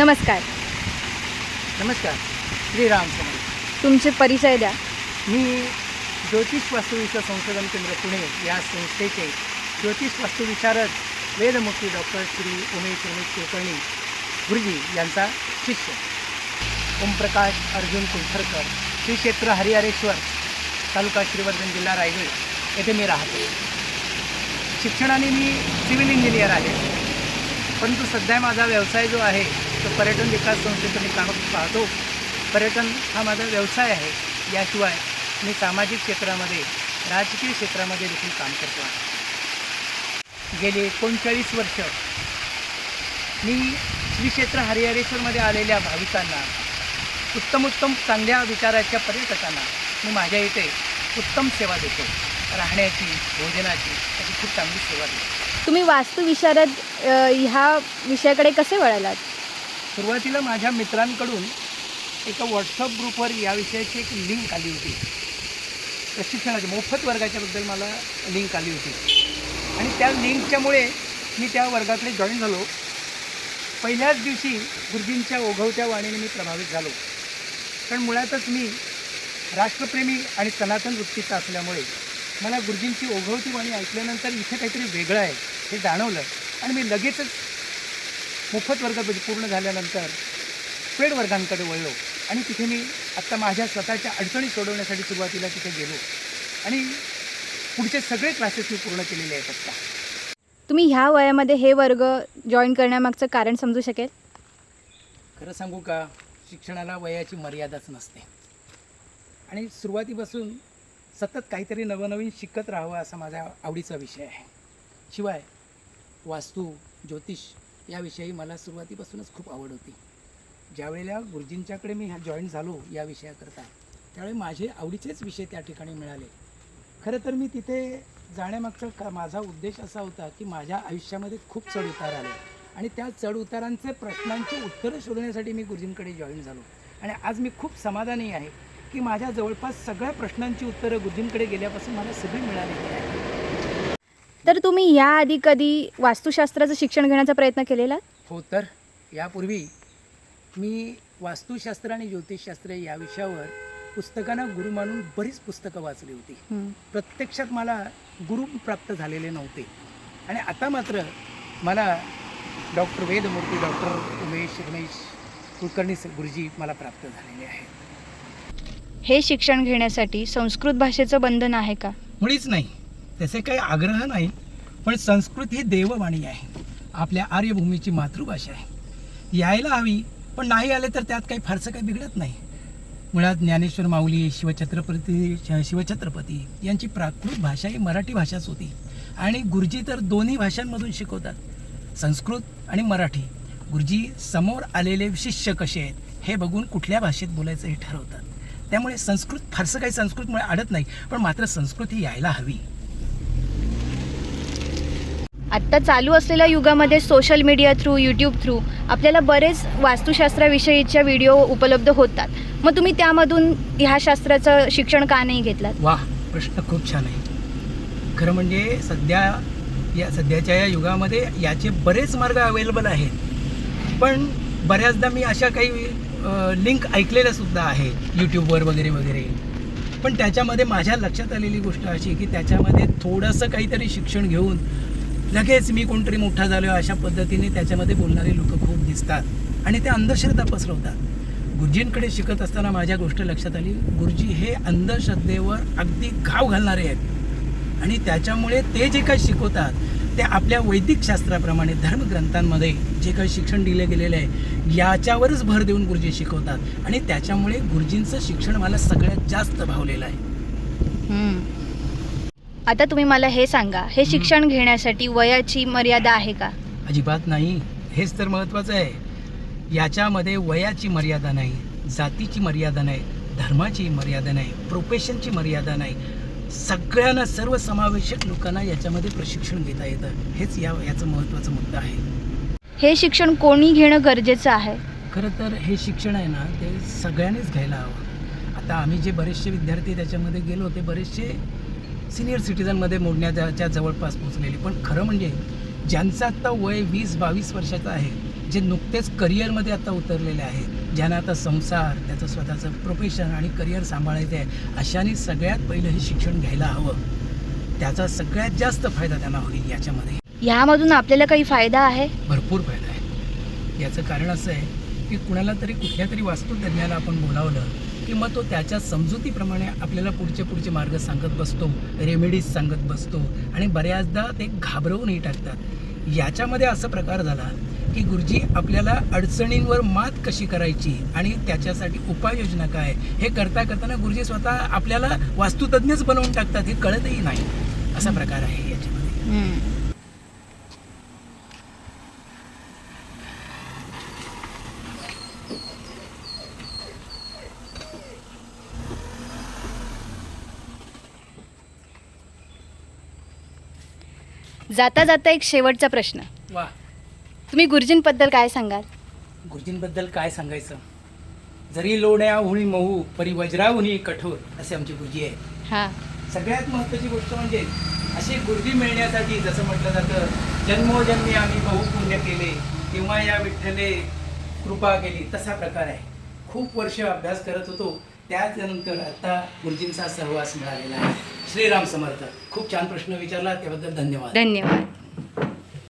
नमस्कार. नमस्कार. श्रीराम समोर तुमचे परिचय द्या. मी ज्योतिष वास्तुविश्व संशोधन केंद्र पुणे या संस्थेचे ज्योतिष वास्तुविशारद वेदमुक्ती डॉक्टर श्री उमेश रमेश कुलकर्णी गुरुजी यांचा शिष्य. ओमप्रकाश अर्जुन कुलथरकर श्री क्षेत्र हरिहरेश्वर तालुका श्रीवर्धन जिल्हा रायगड येथे मी राहतो. शिक्षणाने मी सिव्हिल इंजिनियर आहे. परंतु सध्या माझा व्यवसाय जो आहे तो पर्यटन विकास संस्थेचं मी काम पाहतो. पर्यटन हा माझा व्यवसाय आहे. याशिवाय मी सामाजिक क्षेत्रामध्ये राजकीय क्षेत्रामध्ये देखील काम करतो आहे. गेले एकोणचाळीस वर्ष मी श्री क्षेत्र हरिहरेश्वरमध्ये आलेल्या भाविकांना उत्तम उत्तम चांगल्या विचाराच्या पर्यटकांना मी माझ्या इथे उत्तम सेवा देतो. राहण्याची भोजनाची अशी खूप चांगली सेवा देतो. तुम्ही वास्तुविशारद ह्या विषयाकडे कसे वळालात? सुरुवातीला माझ्या मित्रांकडून एका व्हॉट्सअप ग्रुपवर या विषयाची एक लिंक आली होती. प्रशिक्षणाची मोफत वर्गाच्याबद्दल मला लिंक आली होती. आणि त्या लिंकच्यामुळे मी त्या वर्गाकडे जॉईन झालो. पहिल्याच दिवशी गुरुजींच्या ओघवत्या वाणीने मी प्रभावित झालो. कारण मुळातच मी राष्ट्रप्रेमी आणि सनातन वृत्तीचा असल्यामुळे मला गुरुजींची ओघवती वाणी ऐकल्यानंतर इथे काहीतरी वेगळं आहे हे जाणवलं. आणि मी लगेचच मोफत वर्ग पूर्ण झाल्यानंतर पेड वर्गांकडे वळलो. आणि तिथे मी आत्ता माझ्या स्वतःच्या अडचणी सोडवण्यासाठी सुरुवातीला तिथे गेलो. आणि पुढचे सगळे क्लासेस मी पूर्ण केलेले आहेत आत्ता. तुम्ही ह्या वयामध्ये हे वर्ग जॉईन करण्यामागचं कारण समजू शकेल? खरं सांगू का शिक्षणाला वयाची मर्यादाच नसते. आणि सुरुवातीपासून सतत काहीतरी नवनवीन शिकत राहावं असा माझा आवडीचा विषय आहे. शिवाय वास्तू ज्योतिष याविषयी मला सुरुवातीपासूनच खूप आवड होती. ज्यावेळेला गुरुजींच्याकडे मी ह्या जॉईन झालो या विषयाकरता त्यावेळी माझे आवडीचेच विषय त्या ठिकाणी मिळाले. खरं तर मी तिथे जाण्यामागचा का माझा उद्देश असा होता की माझ्या आयुष्यामध्ये खूप चढउतार आले आणि त्या चढउतारांचे प्रश्नांचे प्रश्नांची उत्तरं शोधण्यासाठी मी गुरुजींकडे जॉईन झालो. आणि आज मी खूप समाधानी आहे की माझ्या जवळपास सगळ्या प्रश्नांची उत्तरं गुरुजींकडे गेल्यापासून मला सगळी मिळालेली आहे तर तुम्ही याआधी कधी वास्तुशास्त्राचं शिक्षण घेण्याचा प्रयत्न केलेला? हो तर यापूर्वी मी वास्तुशास्त्र आणि ज्योतिषशास्त्र या विषयावर पुस्तकांना गुरु मानून बरीच पुस्तकं वाचली होती. प्रत्यक्षात मला गुरु प्राप्त झालेले नव्हते. आणि आता मात्र मला डॉक्टर वेदमूर्ती डॉक्टर उमेश रमेश कुलकर्णी गुरुजी मला प्राप्त झालेले आहेत. हे शिक्षण घेण्यासाठी संस्कृत भाषेचं बंधन आहे का? मुळीच नाही. त्याचे काही आग्रह नाही पण संस्कृत ही देववाणी आहे. आपल्या आर्यभूमीची मातृभाषा आहे. यायला हवी पण नाही आले तर त्यात काही फारसं काही बिघडत नाही. मुळात ज्ञानेश्वर माऊली शिवछत्रपती श- शिवछत्रपती यांची प्राकृत भाषा ही मराठी भाषाच होती. आणि गुरुजी तर दोन्ही भाषांमधून शिकवतात. संस्कृत आणि मराठी. गुरुजी समोर आलेले शिष्य कसे आहेत हे बघून कुठल्या भाषेत बोलायचं हे ठरवतात. त्यामुळे संस्कृत फारसं काही संस्कृतमुळे अडत नाही पण मात्र संस्कृत ही यायला हवी. आत्ता चालू असलेल्या युगामध्ये social media through YouTube through आपल्याला बरेच वास्तुशास्त्राविषयीच्या व्हिडिओ उपलब्ध होतात. मग तुम्ही त्यामधून ह्या शास्त्राचं शिक्षण का नाही घेतलात? वा प्रश्न खूप छान आहे. खरं म्हणजे सध्या या सध्याच्या या युगामध्ये याचे बरेच मार्ग अवेलेबल आहेत. पण बऱ्याचदा मी अशा काही लिंक ऐकलेल्या सुद्धा आहे यूट्यूबवर वगैरे वगैरे. पण त्याच्यामध्ये माझ्या लक्षात आलेली गोष्ट अशी की त्याच्यामध्ये थोडंसं काहीतरी शिक्षण घेऊन लगेच मी कोणतरी मोठा झालो अशा पद्धतीने त्याच्यामध्ये बोलणारे लोक खूप दिसतात. आणि ते अंधश्रद्धा पसरवतात. गुरुजींकडे शिकत असताना माझ्या गोष्ट लक्षात आली. गुरुजी हे अंधश्रद्धेवर अगदी घाव घालणारे आहेत. आणि त्याच्यामुळे ते जे काही शिकवतात ते आपल्या वैदिक शास्त्राप्रमाणे धर्मग्रंथांमध्ये जे काही शिक्षण दिले गेलेलं आहे याच्यावरच भर देऊन गुरुजी शिकवतात. आणि त्याच्यामुळे गुरुजींचं शिक्षण मला सगळ्यात जास्त भावलेलं आहे. आता तुम्ही मला हे सांगा हे शिक्षण घेण्यासाठी वयाची मर्यादा आहे का? अजिबात नाही. हेच तर महत्त्वाचं आहे. याच्यामध्ये वयाची मर्यादा नाही जातीची मर्यादा नाही धर्माची मर्यादा नाही प्रोफेशनची मर्यादा नाही. सगळ्यांना सर्वसमावेशक लोकांना याच्यामध्ये प्रशिक्षण घेता येतं. हेच या याचं महत्त्वाचा मुद्दा आहे. हे शिक्षण कोणी घेणं गरजेचं आहे? खरं तर हे शिक्षण आहे ना ते सगळ्यांनीच घ्यायला हवं. आता आम्ही जे बरेचसे विद्यार्थी त्याच्यामध्ये गेलो ते बरेचसे सिनियर सिटीजनमध्ये मोडण्याच्या जवळपास पोचलेले पण खरं म्हणजे ज्यांचं आत्ता वय वीस बावीस वर्षाचं आहे जे नुकतेच करिअरमध्ये आता उतरलेले आहेत ज्यांना आता संसार त्याचं स्वतःचं प्रोफेशन आणि करिअर सांभाळायचं आहे अशाने सगळ्यात पहिलं हे शिक्षण घ्यायला हवं. त्याचा सगळ्यात जास्त फायदा त्यांना होईल याच्यामध्ये. ह्यामधून आपल्याला काही फायदा आहे? भरपूर फायदा आहे. याचं कारण असं आहे की कुणाला तरी कुठल्या तरी वास्तुतज्ञाला आपण बोलावलं की मग तो त्याच्या समजुतीप्रमाणे आपल्याला पुढचे पुढचे मार्ग सांगत बसतो रेमेडीज सांगत बसतो आणि बऱ्याचदा ते घाबरवूनही टाकतात. याच्यामध्ये असा प्रकार झाला की गुरुजी आपल्याला अडचणींवर मात कशी करायची आणि त्याच्यासाठी उपाययोजना काय? हे करता करताना गुरुजी स्वतः आपल्याला वास्तुतज्ञच बनवून टाकतात हे कळतही नाही. असा प्रकार आहे याच्यामध्ये. जाता जाता एक शेवटचा प्रश्न. वा. तुम्ही गुरुजींबद्दल काय सांगाल? गुरुजींबद्दल काय सांगायचं? जरी लोण्या हुणी मऊ परी वज्राहुनी कठोर असे आमचे गुरुजी आहे हां. सगळ्यात महत्त्वाची गोष्ट म्हणजे असे गुरुजी मिळण्यासाठी जसं म्हटलं जातं जन्मोजन्मी आम्ही बहुपुण्य केले तेव्हा या विठ्ठले कृपा केली तसा प्रकार आहे. खूप वर्ष अभ्यास करत होतो त्याच्यानंतर आता गुरुजींचा सहवास मिळालेला आहे. श्रीराम समर्थ खूप छान प्रश्न विचारला त्याबद्दल धन्यवाद. धन्यवाद.